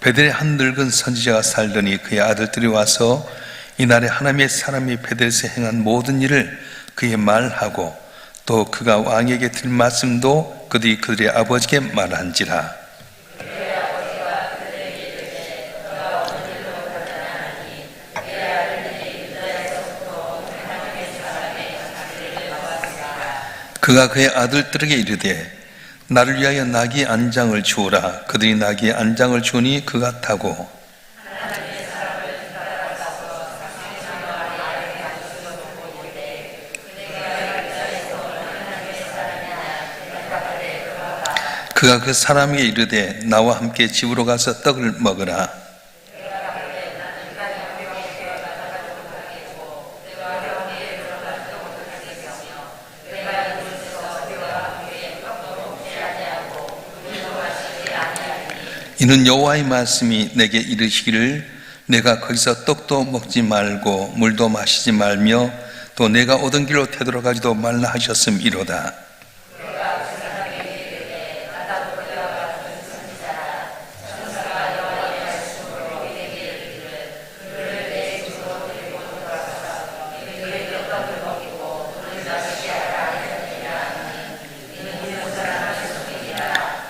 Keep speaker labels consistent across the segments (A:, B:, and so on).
A: 베델에 한 늙은 선지자가 살더니 그의 아들들이 와서 이날에 하나님의 사람이 베델에서 행한 모든 일을 그의 말하고 또 그가 왕에게 들 말씀도 그들이 그들의 아버지께 말한지라. 그가 그의 아들들에게 이르되 나를 위하여 나귀 안장을 주오라. 그들이 나귀 안장을 주니 그가 타고. 그가 그 사람에게 이르되 나와 함께 집으로 가서 떡을 먹으라 이는 여호와의 말씀이 내게 이르시기를 내가 거기서 떡도 먹지 말고 물도 마시지 말며 또 내가 오던 길로 되돌아가지도 말라 하셨음이로다.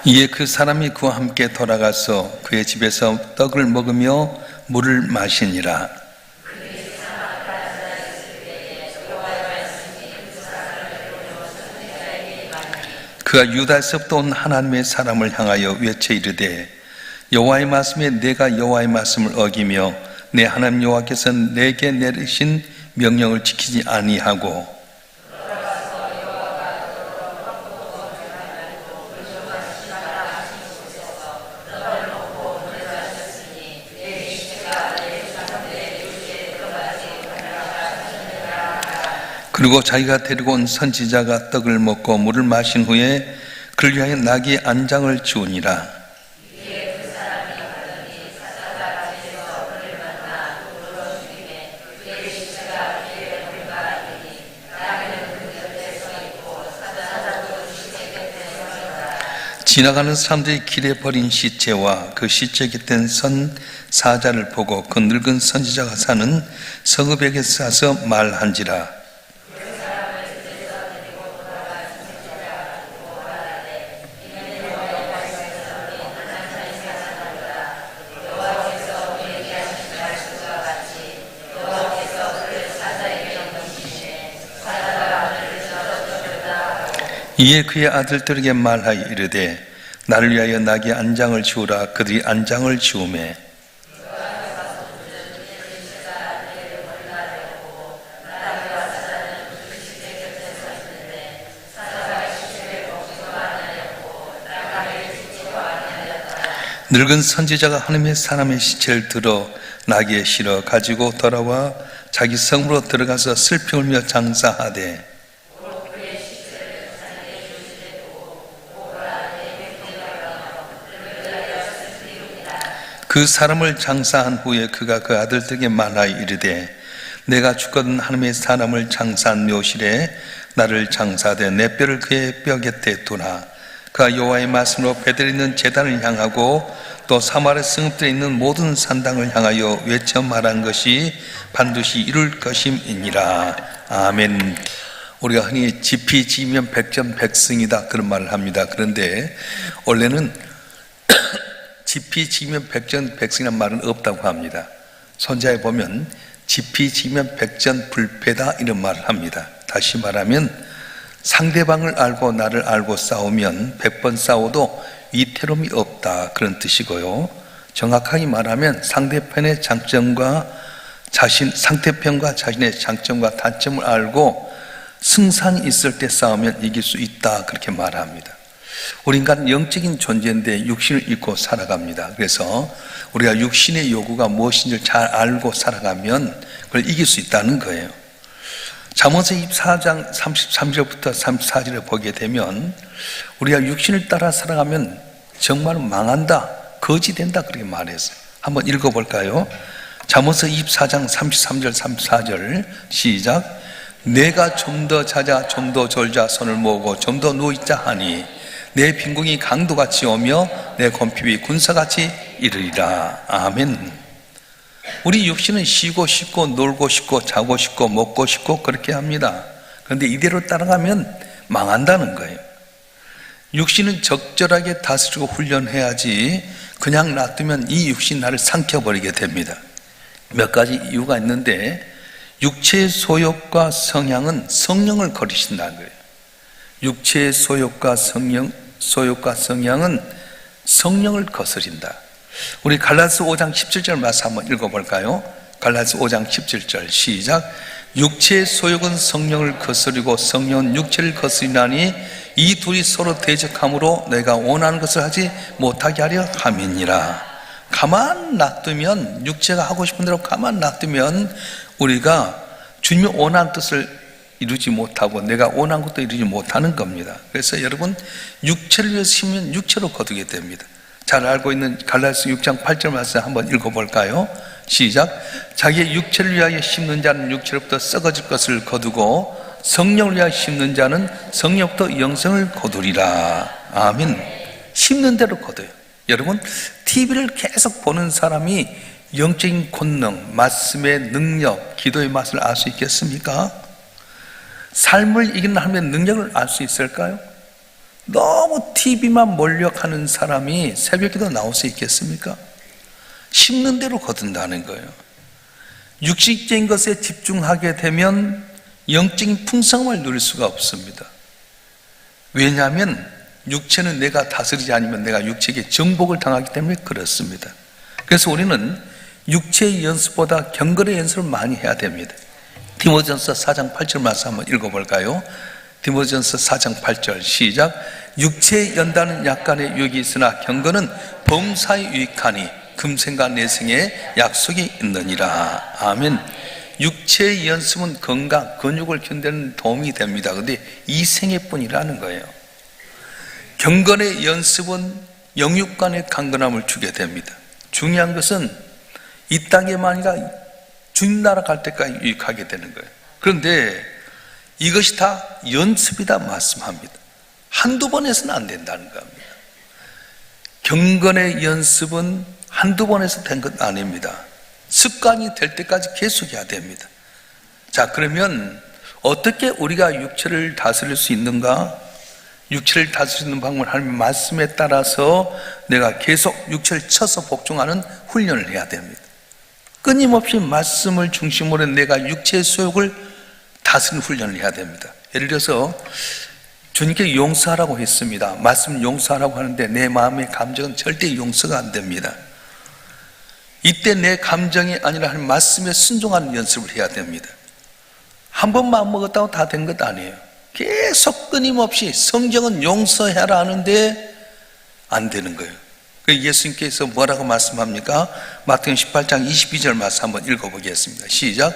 A: 이에 그 사람이 그와 함께 돌아가서 그의 집에서 떡을 먹으며 물을 마시니라. 그가 유다에서부터 온 하나님의 사람을 향하여 외쳐 이르되 여호와의 말씀에 내가 여호와의 말씀을 어기며 내 하나님 여호와께서 내게 내리신 명령을 지키지 아니하고 그리고 자기가 데리고 온 선지자가 떡을 먹고 물을 마신 후에 그를 위하여 나귀 안장을 주우니라. 지나가는 사람들이 길에 버린 시체와 그 시체 곁엔 선 사자를 보고 그 늙은 선지자가 사는 성읍에게 싸서 말한지라. 이에 그의 아들들에게 말하여 이르되 나를 위하여 나귀 안장을 주우라. 그들이 안장을 주우매 늙은 선지자가 하나님의 사람의 시체를 들어 나귀에 실어 가지고 돌아와 자기 성으로 들어가서 슬피 울며 장사하되 그 사람을 장사한 후에 그가 그 아들들에게 말하여 이르되 내가 죽거든 하나님의 사람을 장사한 묘실에 나를 장사되 내 뼈를 그의 뼈 곁에 두라. 그가 여호와의 말씀으로 베델 있는 재단을 향하고 또 사마리 성읍들에 있는 모든 산당을 향하여 외쳐 말한 것이 반드시 이룰 것임이니라. 아멘. 우리가 흔히 지피 지면 백전백승이다 그런 말을 합니다. 그런데 원래는 지피 지면 백전 백승이라는 말은 없다고 합니다. 손자에 보면 지피 지면 백전 불패다 이런 말을 합니다. 다시 말하면 상대방을 알고 나를 알고 싸우면 백 번 싸워도 위태로움이 없다 그런 뜻이고요. 정확하게 말하면 상대편의 장점과 자신 상대편과 자신의 장점과 단점을 알고 승산이 있을 때 싸우면 이길 수 있다 그렇게 말합니다. 우리 인간은 영적인 존재인데 육신을 입고 살아갑니다. 그래서 우리가 육신의 요구가 무엇인지 잘 알고 살아가면 그걸 이길 수 있다는 거예요. 잠언서 24장 33절부터 34절을 보게 되면 우리가 육신을 따라 살아가면 정말 망한다, 거지된다 그렇게 말했어요. 한번 읽어볼까요? 잠언서 24장 33절 34절 시작 내가 좀 더 자자 좀 더 졸자 손을 모으고 좀 더 누워있자 하니 내 빈궁이 강도같이 오며 내 건핍이 군사같이 이르리라. 아멘. 우리 육신은 쉬고 싶고 놀고 싶고 자고 싶고 먹고 싶고 그렇게 합니다. 그런데 이대로 따라가면 망한다는 거예요. 육신은 적절하게 다스리고 훈련해야지 그냥 놔두면 이 육신 나를 삼켜버리게 됩니다. 몇 가지 이유가 있는데 육체의 소욕과 성향은 성령을 거리신다는 거예요. 육체의 소욕과 성령, 소욕과 성향은 성령을 거스린다. 우리 갈라스 5장 17절 말씀 한번 읽어볼까요? 갈라스 5장 17절 시작. 육체의 소욕은 성령을 거스리고 성령은 육체를 거스리나니 이 둘이 서로 대적함으로 내가 원하는 것을 하지 못하게 하려 함이니라. 가만 놔두면 육체가 하고 싶은 대로 가만 놔두면 우리가 주님이 원하는 뜻을 이루지 못하고 내가 원하는 것도 이루지 못하는 겁니다. 그래서 여러분 육체를 위해서 심으면 육체로 거두게 됩니다. 잘 알고 있는 갈라디아서 6장 8절 말씀 한번 읽어볼까요? 시작. 자기의 육체를 위하여 심는 자는 육체로부터 썩어질 것을 거두고 성령을 위하여 심는 자는 성령부터 영생을 거두리라. 아멘. 심는 대로 거둬요. 여러분 TV를 계속 보는 사람이 영적인 권능, 말씀의 능력, 기도의 맛을 알 수 있겠습니까? 삶을 이기는 하나님의 능력을 알 수 있을까요? 너무 TV만 몰려가는 사람이 새벽에도 나올 수 있겠습니까? 심는 대로 거둔다는 거예요. 육식적인 것에 집중하게 되면 영적인 풍성함을 누릴 수가 없습니다. 왜냐하면 육체는 내가 다스리지 않으면 내가 육체에게 정복을 당하기 때문에 그렇습니다. 그래서 우리는 육체의 연습보다 경건의 연습을 많이 해야 됩니다. 디모전서 4장 8절 말씀 한번 읽어볼까요? 디모전서 4장 8절 시작. 육체의 연단은 약간의 유익이 있으나 경건은 범사에 유익하니 금생과 내생에 약속이 있느니라. 아멘. 육체의 연습은 건강, 근육을 견디는 도움이 됩니다. 근데 이 생애뿐이라는 거예요. 경건의 연습은 영육간의 강건함을 주게 됩니다. 중요한 것은 이 땅에만 아니라 주님 나라 갈 때까지 유익하게 되는 거예요. 그런데 이것이 다 연습이다 말씀합니다. 한두 번 해서는 안 된다는 겁니다. 경건의 연습은 한두 번 해서 된 것 아닙니다. 습관이 될 때까지 계속해야 됩니다. 자, 그러면 어떻게 우리가 육체를 다스릴 수 있는가? 육체를 다스리는 방법을 하나님 말씀에 따라서 내가 계속 육체를 쳐서 복종하는 훈련을 해야 됩니다. 끊임없이 말씀을 중심으로 내가 육체의 소욕을 다스리는 훈련을 해야 됩니다. 예를 들어서 주님께 용서하라고 했습니다. 말씀 용서하라고 하는데 내 마음의 감정은 절대 용서가 안 됩니다. 이때 내 감정이 아니라 하는 말씀에 순종하는 연습을 해야 됩니다. 한 번 마음 먹었다고 다 된 것 아니에요. 계속 끊임없이 성경은 용서해라 하는데 안 되는 거예요. 그 예수님께서 뭐라고 말씀합니까? 마태복음 18장 22절 말씀 한번 읽어보겠습니다. 시작.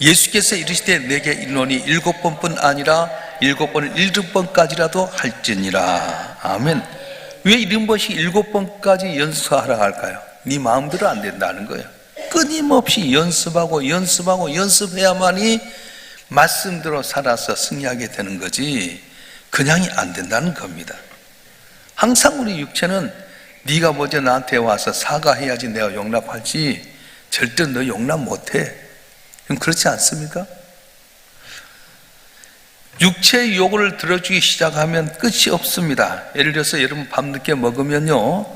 A: 예수께서 이르시되 내게 이르노니 일곱 번뿐 아니라 일곱 번을 일곱 번까지라도 할지니라. 아멘. 왜 이런 것이 일곱 번까지 연습하라 할까요? 네 마음대로 안 된다는 거예요. 끊임없이 연습하고 연습하고 연습해야만이 말씀대로 살아서 승리하게 되는 거지 그냥이 안 된다는 겁니다. 항상 우리 육체는 네가 먼저 나한테 와서 사과해야지 내가 용납하지 절대 너 용납 못해. 그럼 그렇지 않습니까? 육체의 요구를 들어주기 시작하면 끝이 없습니다. 예를 들어서 여러분 밤늦게 먹으면요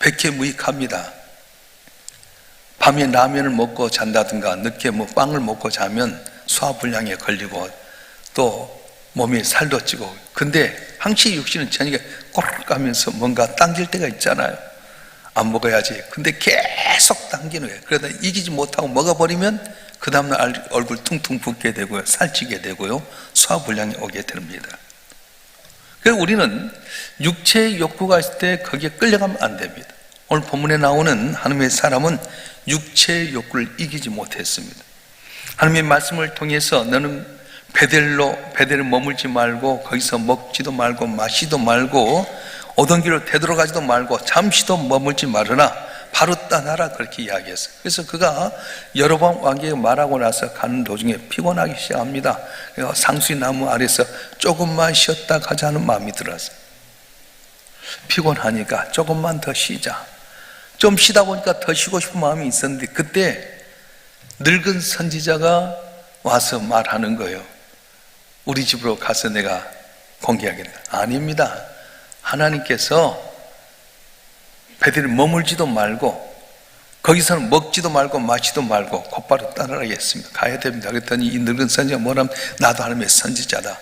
A: 백해무익합니다. 밤에 라면을 먹고 잔다든가 늦게 뭐 빵을 먹고 자면 소화불량에 걸리고 또 몸이 살도 찌고 근데 항시 육신은 저녁에 꼬르륵 가면서 뭔가 당길 때가 있잖아요. 안 먹어야지. 근데 계속 당기는 거예요 그러다 이기지 못하고 먹어버리면 그 다음날 얼굴 퉁퉁 붓게 되고요. 살찌게 되고요. 소화불량이 오게 됩니다. 그래서 우리는 육체의 욕구가 있을 때 거기에 끌려가면 안 됩니다. 오늘 본문에 나오는 하나님의 사람은 육체의 욕구를 이기지 못했습니다. 하나님의 말씀을 통해서 너는 베델로 베델을 머물지 말고 거기서 먹지도 말고 마시도 말고 오던 길로 되돌아가지도 말고 잠시도 머물지 말으나 바로 떠나라 그렇게 이야기했어요. 그래서 그가 여러 번 왕에게 말하고 나서 가는 도중에 피곤하기 시작합니다. 상수리 나무 아래서 조금만 쉬었다 가자는 마음이 들었어요. 피곤하니까 조금만 더 쉬자. 좀 쉬다 보니까 더 쉬고 싶은 마음이 있었는데 그때 늙은 선지자가 와서 말하는 거예요. 우리 집으로 가서 내가 공개하겠다. 아닙니다. 하나님께서 배들이 머물지도 말고 거기서는 먹지도 말고 마시도 말고 곧바로 따라가겠습니다. 가야 됩니다. 그랬더니 이 늙은 선지자가 뭐라면 나도 하나님의 선지자다.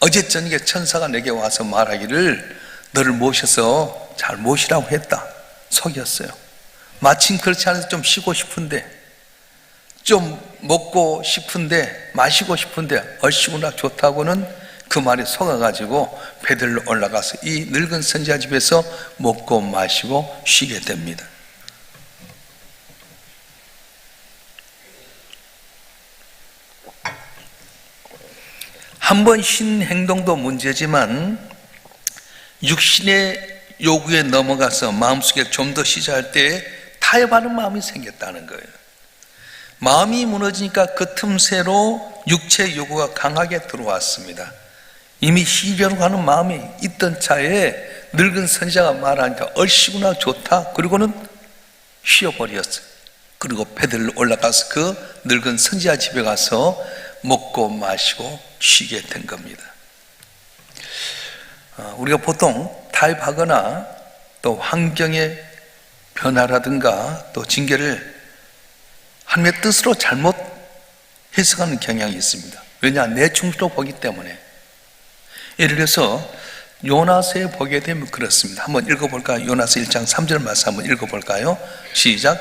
A: 어제 저녁에 천사가 내게 와서 말하기를 너를 모셔서 잘 모시라고 했다. 속였어요. 마침 그렇지 않아서 좀 쉬고 싶은데 좀 먹고 싶은데 마시고 싶은데 얼씨구나 좋다고는 그 말에 속아가지고 배들로 올라가서 이 늙은 선지자 집에서 먹고 마시고 쉬게 됩니다. 한 번 쉰 행동도 문제지만 육신의 요구에 넘어가서 마음속에 좀더 쉬자 할때 타협하는 마음이 생겼다는 거예요. 마음이 무너지니까 그 틈새로 육체 요구가 강하게 들어왔습니다. 이미 쉬려고 하는 마음이 있던 차에 늙은 선지자가 말하니까 얼씨구나 좋다. 그리고는 쉬어버렸어요. 그리고 배들로 올라가서 그 늙은 선지자 집에 가서 먹고 마시고 쉬게 된 겁니다. 어, 우리가 보통 타협하거나 또 환경의 변화라든가 또 징계를 하나님의 뜻으로 잘못 해석하는 경향이 있습니다. 왜냐? 내 충수로 보기 때문에. 예를 들어서 요나서에 보게 되면 그렇습니다. 한번 읽어볼까요? 요나서 1장 3절 말씀 한번 읽어볼까요? 시작.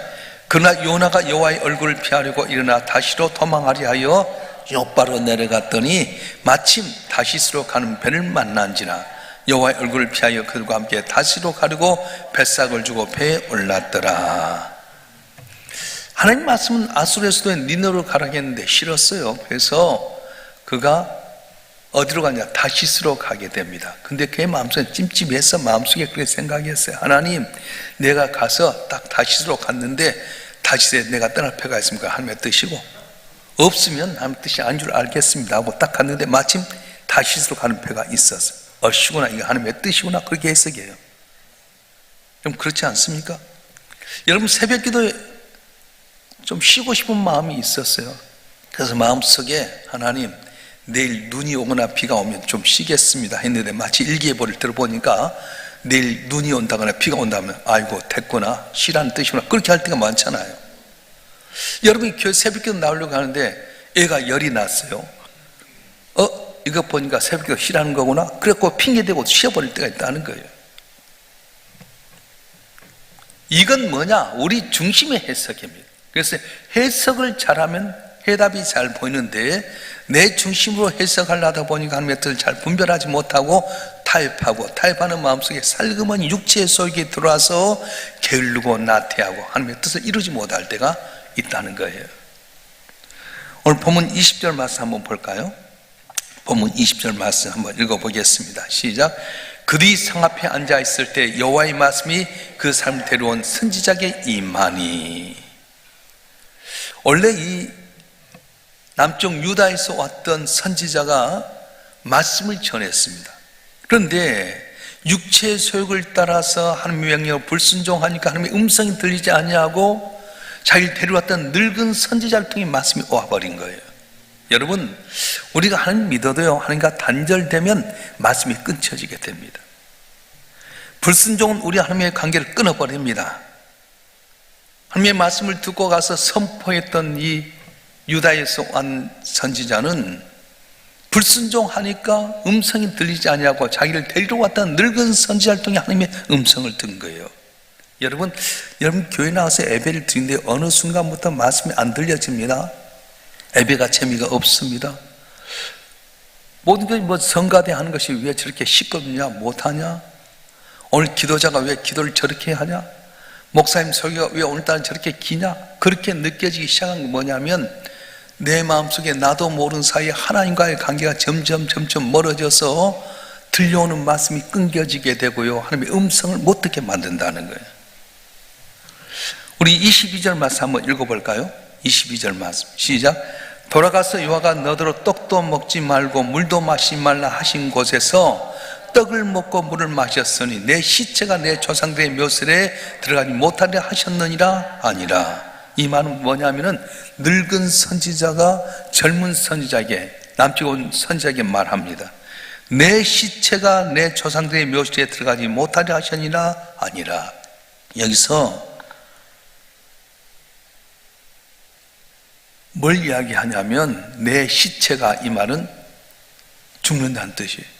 A: 그러나 요나가 여호와의 얼굴을 피하려고 일어나 다시로 도망하려 하여 옆바로 내려갔더니 마침 다시스로 가는 배를 만난지라 여호와의 얼굴을 피하여 그들과 함께 다시로 가려고 뱃삭을 주고 배에 올랐더라. 하나님 말씀은 아수르에서도 니너로 가라겠는데 싫었어요. 그래서 그가 어디로 가냐? 다시스로 가게 됩니다. 근데 그의 마음속에 찜찜해서 마음속에 그렇게 생각했어요. 하나님, 내가 가서 딱 다시스로 갔는데 다시스에 내가 떠날 패가 있습니까? 하나님의 뜻이고 없으면 하나님의 뜻이 아닌 줄 알겠습니다 하고 딱 갔는데 마침 다시스로 가는 패가 있어서 어시구나 이거 하나님의 뜻이구나 그렇게 해석해요. 좀 그렇지 않습니까? 여러분 새벽 기도에 좀 쉬고 싶은 마음이 있었어요. 그래서 마음속에 하나님 내일 눈이 오거나 비가 오면 좀 쉬겠습니다 했는데 마치 일기예보를 들어보니까 내일 눈이 온다거나 비가 온다면 아이고 됐구나 쉬라는 뜻이구나 그렇게 할 때가 많잖아요. 여러분이 교회 새벽기도 나오려고 하는데 애가 열이 났어요. 어 이거 보니까 새벽기도 쉬라는 거구나. 그래갖고 핑계대고 쉬어버릴 때가 있다는 거예요. 이건 뭐냐? 우리 중심의 해석입니다. 그래서 해석을 잘하면 해답이 잘 보이는데 내 중심으로 해석하려다 보니까 하나님의 잘 분별하지 못하고 타협하고 타협하는 마음속에 살금은 육체의 속에 들어와서 게으르고 나태하고 하나님의 뜻을 이루지 못할 때가 있다는 거예요. 오늘 본문 20절 말씀 한번 볼까요? 본문 20절 말씀 한번 읽어보겠습니다. 시작. 그들이 상 앞에 앉아 있을 때 여호와의 말씀이 그 사람 데려온 선지자에게 임하니 원래 이 남쪽 유다에서 왔던 선지자가 말씀을 전했습니다. 그런데 육체의 소욕을 따라서 하나님의 명령을 불순종하니까 하나님의 음성이 들리지 않냐고 자기를 데려왔던 늙은 선지자를 통해 말씀이 와버린 거예요. 여러분, 우리가 하나님 믿어도요, 하나님과 단절되면 말씀이 끊쳐지게 됩니다. 불순종은 우리 하나님의 관계를 끊어버립니다. 하나님의 말씀을 듣고 가서 선포했던 이 유다에서 온 선지자는 불순종하니까 음성이 들리지 않냐고 자기를 데리러 왔던 늙은 선지자를 통해 하나님의 음성을 든 거예요. 여러분, 여러분 교회 나와서 예배를 드리는데 어느 순간부터 말씀이 안 들려집니다. 예배가 재미가 없습니다. 모든 게뭐 성가대 하는 것이 왜 저렇게 시끄럽냐, 못하냐? 오늘 기도자가 왜 기도를 저렇게 하냐? 목사님 설교가 왜 오늘따라 저렇게 기냐? 그렇게 느껴지기 시작한 게 뭐냐면 내 마음속에 나도 모르는 사이에 하나님과의 관계가 점점 점점 멀어져서 들려오는 말씀이 끊겨지게 되고요. 하나님의 음성을 못 듣게 만든다는 거예요. 우리 22절 말씀 한번 읽어볼까요? 22절 말씀 시작 돌아가서 요하가 너더러 떡도 먹지 말고 물도 마시지 말라 하신 곳에서 떡을 먹고 물을 마셨으니 내 시체가 내 조상들의 묘실에 들어가지 못하려 하셨느니라 아니라 이 말은 뭐냐면은 늙은 선지자가 젊은 선지자에게 남쪽 온 선지자에게 말합니다. 내 시체가 내 조상들의 묘실에 들어가지 못하려 하셨느니라 아니라 여기서 뭘 이야기하냐면 내 시체가 이 말은 죽는다는 뜻이에요.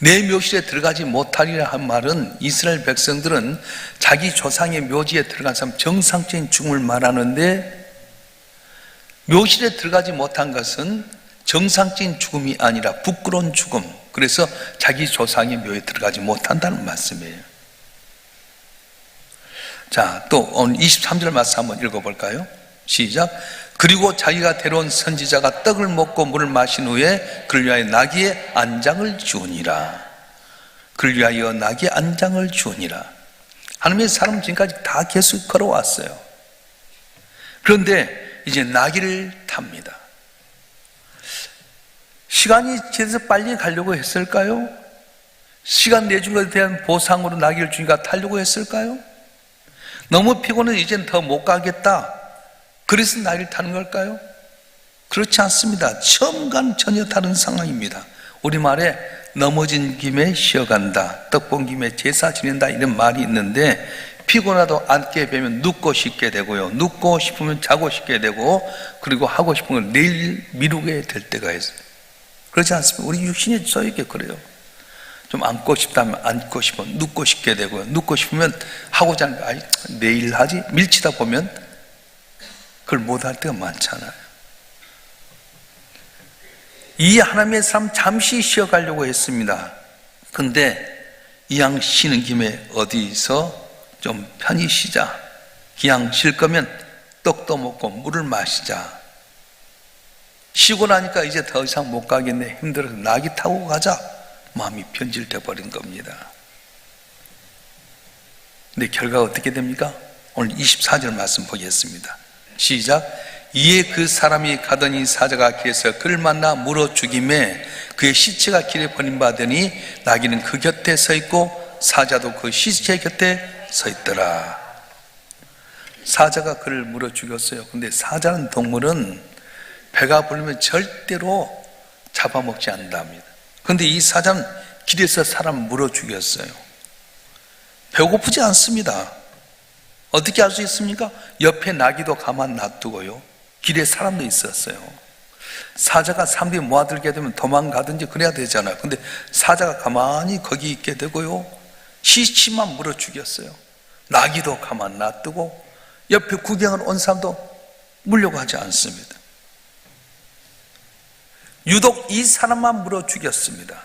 A: 내 묘실에 들어가지 못하리라 한 말은 이스라엘 백성들은 자기 조상의 묘지에 들어간 사람 정상적인 죽음을 말하는데 묘실에 들어가지 못한 것은 정상적인 죽음이 아니라 부끄러운 죽음. 그래서 자기 조상의 묘에 들어가지 못한다는 말씀이에요. 자, 또 오늘 23절 말씀 한번 읽어볼까요? 시작. 그리고 자기가 데려온 선지자가 떡을 먹고 물을 마신 후에 그를 위하여 나귀의 안장을 주니라. 그를 위하여 나귀의 안장을 주니라. 하나님의 사람 지금까지 다 계속 걸어왔어요. 그런데 이제 나귀를 탑니다. 시간이 지나서 빨리 가려고 했을까요? 시간 내준 것에 대한 보상으로 나귀를 주니까 타려고 했을까요? 너무 피곤해 이젠 더 못 가겠다. 그래서 나귀를 타는 걸까요? 그렇지 않습니다. 처음 간 전혀 다른 상황입니다. 우리말에 넘어진 김에 쉬어간다. 떡본 김에 제사 지낸다. 이런 말이 있는데 피곤하도 앉게 되면 눕고 싶게 되고요. 눕고 싶으면 자고 싶게 되고 그리고 하고 싶은 걸 내일 미루게 될 때가 있어요. 그렇지 않습니까? 우리 육신이 저에게 그래요. 좀 앉고 싶다면 앉고 싶어 눕고 싶게 되고요. 눕고 싶으면 하고자 하는 거, 아이, 내일 하지 밀치다 보면 그걸 못할 때가 많잖아요. 이 하나님의 삶 잠시 쉬어가려고 했습니다. 근데 이왕 쉬는 김에 어디서 좀 편히 쉬자. 그냥 쉴 거면 떡도 먹고 물을 마시자. 쉬고 나니까 이제 더 이상 못 가겠네. 힘들어서 나귀 타고 가자. 마음이 변질돼 버린 겁니다. 근데 결과가 어떻게 됩니까? 오늘 24절 말씀 보겠습니다. 시작. 이에 그 사람이 가더니 사자가 길에서 그를 만나 물어 죽임에 그의 시체가 길에 버림받으니 나귀는 그 곁에 서 있고 사자도 그 시체 곁에 서 있더라. 사자가 그를 물어 죽였어요. 근데 사자는 동물은 배가 부르면 절대로 잡아먹지 않는답니다. 근데 이 사자는 길에서 사람 물어 죽였어요. 배고프지 않습니다. 어떻게 할수 있습니까? 옆에 나귀도 가만 놔두고요. 길에 사람도 있었어요. 사자가 사람들이 모아들게 되면 도망가든지 그래야 되잖아요. 근데 사자가 가만히 거기 있게 되고요. 시치만 물어 죽였어요. 나귀도 가만 놔두고 옆에 구경을 온 사람도 물려고 하지 않습니다. 유독 이 사람만 물어 죽였습니다.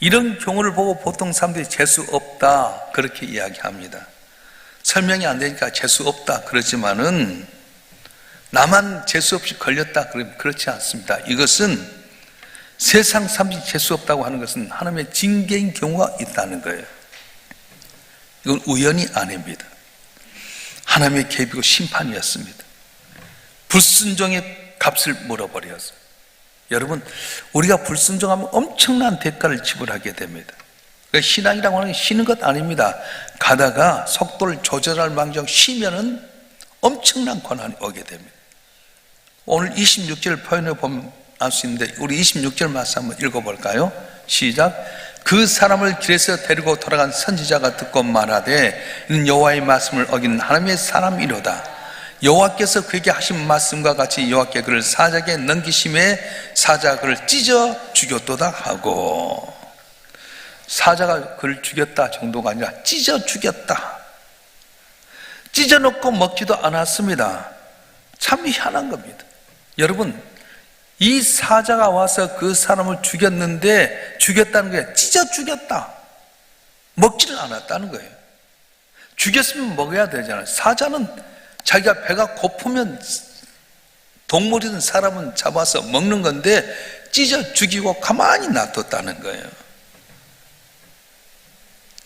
A: 이런 경우를 보고 보통 사람들이 재수 없다 그렇게 이야기합니다. 설명이 안 되니까 재수 없다 그러지만은 나만 재수 없이 걸렸다 그러면 그렇지 않습니다. 이것은 세상 사람들이 재수 없다고 하는 것은 하나님의 징계인 경우가 있다는 거예요. 이건 우연이 아닙니다. 하나님의 계비고 심판이었습니다. 불순종의 값을 물어버렸어요. 여러분, 우리가 불순종하면 엄청난 대가를 지불하게 됩니다. 그러니까 신앙이라고 하는 게 쉬는 것 아닙니다. 가다가 속도를 조절할 망정 쉬면은 엄청난 고난이 오게 됩니다. 오늘 26절 표현을 보면 알 수 있는데 우리 26절 말씀 한번 읽어볼까요? 시작. 그 사람을 길에서 데리고 돌아간 선지자가 듣고 말하되 이는 여호와의 말씀을 어긴 하나님의 사람이로다. 여호와께서 그에게 하신 말씀과 같이 여호와께 그를 사자에게 넘기심에 사자가 그를 찢어 죽였도다 하고 사자가 그를 죽였다 정도가 아니라 찢어 죽였다. 찢어 놓고 먹지도 않았습니다. 참 희한한 겁니다. 여러분, 이 사자가 와서 그 사람을 죽였는데 죽였다는 게 찢어 죽였다. 먹지를 않았다는 거예요. 죽였으면 먹어야 되잖아요. 사자는 자기가 배가 고프면 동물이든 사람은 잡아서 먹는 건데 찢어 죽이고 가만히 놔뒀다는 거예요.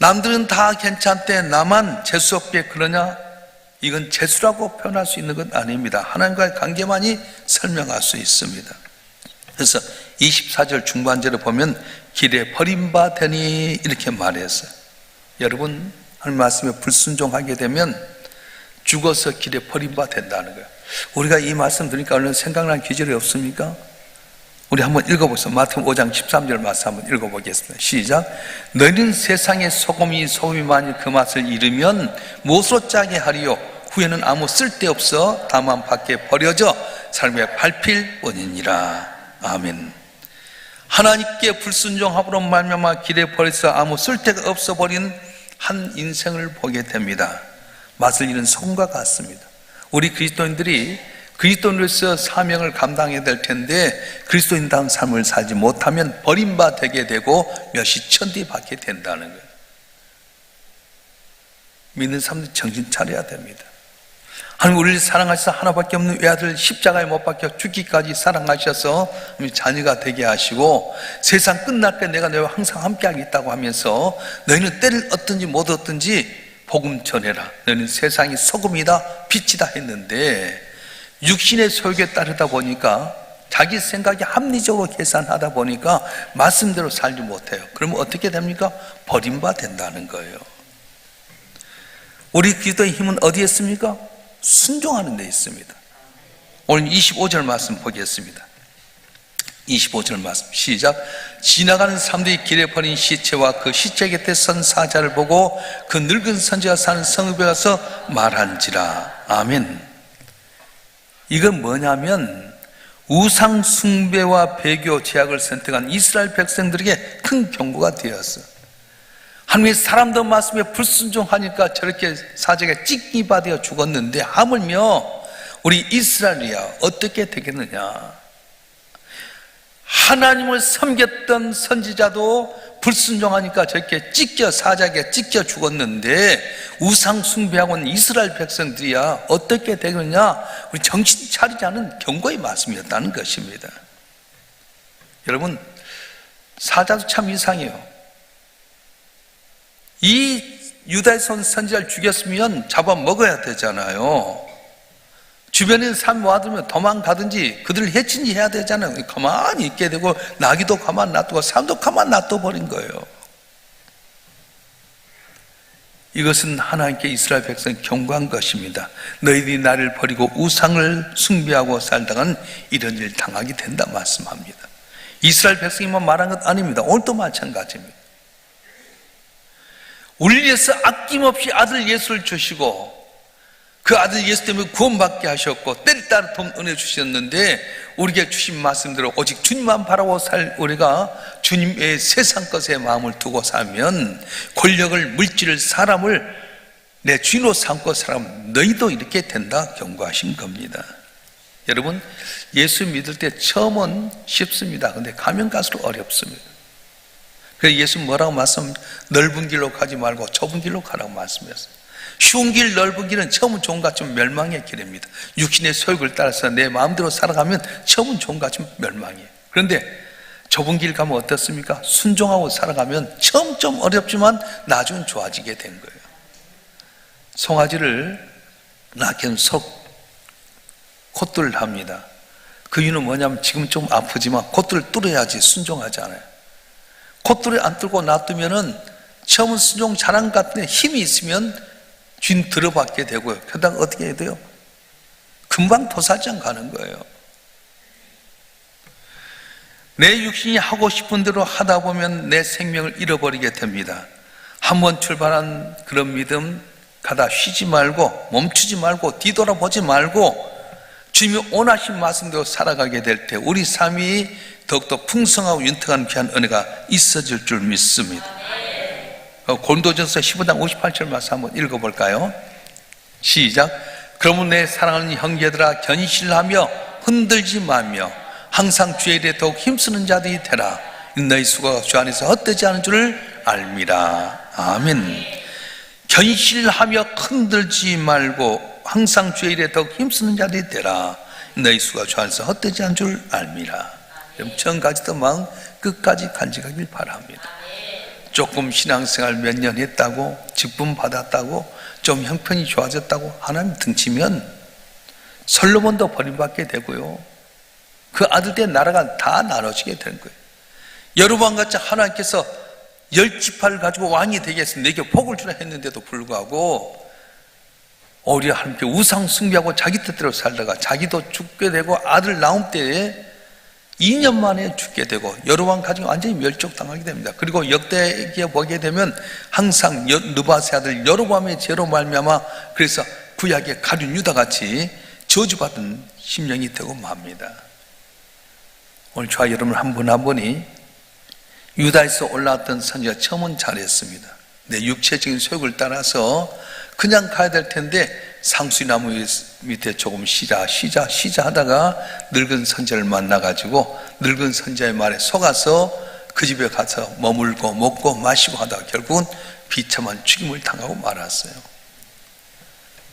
A: 남들은 다 괜찮대 나만 재수 없게 그러냐? 이건 재수라고 표현할 수 있는 건 아닙니다. 하나님과의 관계만이 설명할 수 있습니다. 그래서 24절 중반절에 보면 길에 버림받으니 이렇게 말했어요. 여러분 하나님 말씀에 불순종하게 되면 죽어서 길에 버림받는다는 거예요. 우리가 이 말씀 들으니까 얼른 생각나는 기절이 없습니까? 우리 한번 읽어보세요. 마태복음 5장 13절 말씀 한번 읽어보겠습니다. 시작. 너희는 세상의 소금이 소금이 만일 그 맛을 잃으면 무엇으로 짜게 하리요? 후에는 아무 쓸데없어 다만 밖에 버려져 삶에 밟힐 원인이라. 아멘. 하나님께 불순종함으로 말미암아 길에 버려서 아무 쓸데가 없어 버린 한 인생을 보게 됩니다. 맛을 잃은 소금과 같습니다. 우리 그리스도인들이 그리스도인으로서 사명을 감당해야 될 텐데 그리스도인다운 삶을 살지 못하면 버림바 되게 되고 몇이 천뒤 받게 된다는 거예요. 믿는 사람들 정신 차려야 됩니다. 하나님 우리를 사랑하셔서 하나밖에 없는 외아들 십자가에 못 박혀 죽기까지 사랑하셔서 자녀가 되게 하시고 세상 끝날 때 내가 너희와 항상 함께하고 있다고 하면서 너희는 때를 얻든지 못 얻든지 복음 전해라 너희는 세상이 소금이다 빛이다 했는데 육신의 소욕에 따르다 보니까 자기 생각이 합리적으로 계산하다 보니까 말씀대로 살지 못해요 그러면 어떻게 됩니까? 버림바 된다는 거예요 우리 기도의 힘은 어디에 있습니까? 순종하는 데 있습니다. 오늘 25절 말씀 보겠습니다. 25절 말씀 시작 지나가는 사람들이 길에 버린 시체와 그 시체 곁에 선 사자를 보고 그 늙은 선지가 사는 성읍에 가서 말한지라 아멘 이건 뭐냐면 우상 숭배와 배교 제약을 선택한 이스라엘 백성들에게 큰 경고가 되었어. 하나님의 사람들 말씀에 불순종하니까 저렇게 사제가 찢기 받아 죽었는데 하물며 우리 이스라엘이야 어떻게 되겠느냐? 하나님을 섬겼던 선지자도 불순종하니까 저렇게 찢겨 사자에게 찢겨 죽었는데 우상 숭배하고는 이스라엘 백성들이야. 어떻게 되겠느냐? 우리 정신 차리지 않은 경고의 말씀이었다는 것입니다. 여러분 사자도 참 이상해요. 이 유다에서 온 선지자를 죽였으면 잡아 먹어야 되잖아요. 주변에 사람 와두면 도망가든지 그들을 해친지 해야 되잖아요. 가만히 있게 되고 나기도 가만 놔두고 사람도 가만 놔둬버린 거예요. 이것은 하나님께 이스라엘 백성 경고한 것입니다. 너희들이 나를 버리고 우상을 숭배하고 살다간 이런 일 당하게 된다 말씀합니다. 이스라엘 백성이만 말한 것 아닙니다. 오늘도 마찬가지입니다. 우리 위해서 아낌없이 아들 예수를 주시고 그 아들 예수 때문에 구원받게 하셨고 때를 따라 돈 은혜 주셨는데 우리에게 주신 말씀대로 오직 주님만 바라고 살 우리가 주님의 세상 것에 마음을 두고 살면 권력을 물질을 사람을 내 주인으로 삼고 살면 너희도 이렇게 된다 경고하신 겁니다. 여러분 예수 믿을 때 처음은 쉽습니다. 근데 가면 갈수록 어렵습니다. 그래서 예수 뭐라고 말씀 넓은 길로 가지 말고 좁은 길로 가라고 말씀했어요. 쉬운 길, 넓은 길은 처음은 좋은 것 같지만 멸망의 길입니다. 육신의 소욕을 따라서 내 마음대로 살아가면 처음은 좋은 것 같지만 멸망이에요. 그런데 좁은 길 가면 어떻습니까? 순종하고 살아가면 좀 어렵지만 나중은 좋아지게 된 거예요. 송아지를 낳기는 속 콧들을 합니다. 그 이유는 뭐냐면 지금 좀 아프지만 콧들을 뚫어야지 순종하지 않아요. 콧들을 안 뚫고 놔두면은 처음은 순종 잘한 것 같은데 힘이 있으면 쥔 들어받게 되고요. 그러다가 어떻게 해야 돼요? 금방 도살장 가는 거예요. 내 육신이 하고 싶은 대로 하다 보면 내 생명을 잃어버리게 됩니다. 한번 출발한 그런 믿음 가다 쉬지 말고 멈추지 말고 뒤돌아보지 말고 주님이 원하신 말씀대로 살아가게 될 때 우리 삶이 더욱더 풍성하고 윤택한 귀한 은혜가 있어질 줄 믿습니다. 어, 곤도전서 15장 58절 말씀 한번 읽어볼까요? 시작. 그러면 내 사랑하는 형제들아 견실하며 흔들지 말며 항상 주의 일에 더욱 힘쓰는 자들이 되라. 너희 수가 주 안에서 헛되지 않은 줄을 알미라. 아멘. 견실하며 흔들지 말고 항상 주의 일에 더욱 힘쓰는 자들이 되라. 너희 수가 주 안에서 헛되지 않은 줄 알미라. 처음까지도 마음 끝까지 간직하길 바랍니다. 조금 신앙생활 몇 년 했다고 직분 받았다고 좀 형편이 좋아졌다고 하나님 등치면 솔로몬도 버림받게 되고요. 그 아들 때 나라가 다 나눠지게 되는 거예요. 여로보암 같이 하나님께서 열 지파를 가지고 왕이 되겠으면 내게 복을 주라 했는데도 불구하고 오히려 하나님께 우상 숭배하고 자기 뜻대로 살다가 자기도 죽게 되고 아들 낳은 때에 2년 만에 죽게 되고 여로왕 가정이 완전히 멸족당하게 됩니다. 그리고 역대기에 보게 되면 항상 여- 느바세 아들 여로밤의 죄로 말미암아 그래서 구약의 가룟 유다 같이 저주받은 심령이 되고 맙니다. 오늘 저와 여러분 한 분 한 분이 유다에서 올라왔던 선지가 처음은 잘했습니다. 내 육체적인 소욕을 따라서 그냥 가야 될 텐데 상수나무 밑에 조금 쉬자 쉬자 쉬자 하다가 늙은 선자를 만나가지고 늙은 선자의 말에 속아서 그 집에 가서 머물고 먹고 마시고 하다가 결국은 비참한 죽임을 당하고 말았어요.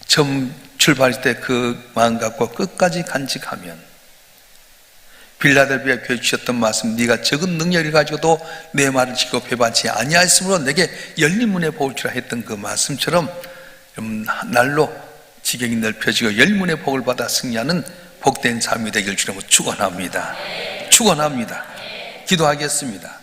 A: 처음 출발할 때 그 마음 갖고 끝까지 간직하면 빌라델비아 교회 주셨던 말씀 네가 적은 능력을 가지고도 내 말을 지고 배반치 아니하였으므로 내게 열린 문에 주라 했던 그 말씀처럼 날로 지경이 넓혀지고 열문의 복을 받아 승리하는 복된 삶이 되길 주님으로 축원합니다. 축원합니다. 기도하겠습니다.